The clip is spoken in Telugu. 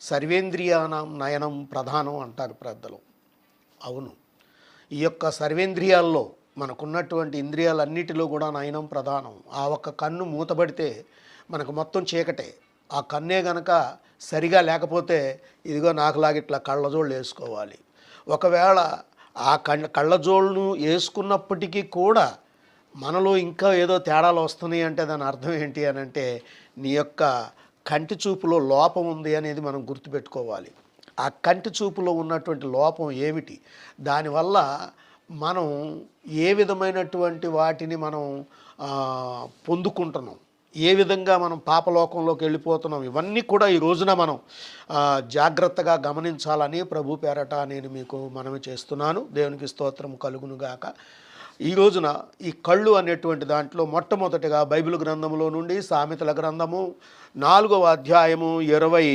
సర్వేంద్రియానం నయనం ప్రధానం అంటారు పెద్దలు. అవును. ఈ యొక్క సర్వేంద్రియాల్లో మనకున్నటువంటి ఇంద్రియాలన్నిటిలో కూడా నయనం ప్రధానం. ఆ ఒక్క కన్ను మూతబడితే మనకు మొత్తం చీకటే. ఆ కన్నే గనక సరిగా లేకపోతే ఇదిగో నాకులాగా ఇట్లా కళ్ళజోళ్ళు వేసుకోవాలి. ఒకవేళ ఆ కళ్ళ కళ్ళజోళ్ళను వేసుకున్నప్పటికీ కూడా మనలో ఇంకా ఏదో తేడాలు వస్తున్నాయి అంటే దాని అర్థం ఏంటి అని అంటే నీ యొక్క కంటి చూపులో లోపం ఉంది అనేది మనం గుర్తుపెట్టుకోవాలి. ఆ కంటి చూపులో ఉన్నటువంటి లోపం ఏమిటి? దానివల్ల మనం ఏ విధమైనటువంటి వాటిని మనం పొందుకుంటున్నాం? ఏ విధంగా మనం పాపలోకంలోకి వెళ్ళిపోతున్నాం? ఇవన్నీ కూడా ఈ రోజున మనం జాగ్రత్తగా గమనించాలని ప్రభు పేరట నేను మీకు మనవి చేస్తున్నాను. దేవునికి స్తోత్రం కలుగునుగాక. ఈ రోజున ఈ కళ్ళు అనేటువంటి దాంట్లో మొట్టమొదటిగా బైబిల్ గ్రంథంలో నుండి సామెతల గ్రంథము నాలుగవ అధ్యాయము ఇరవై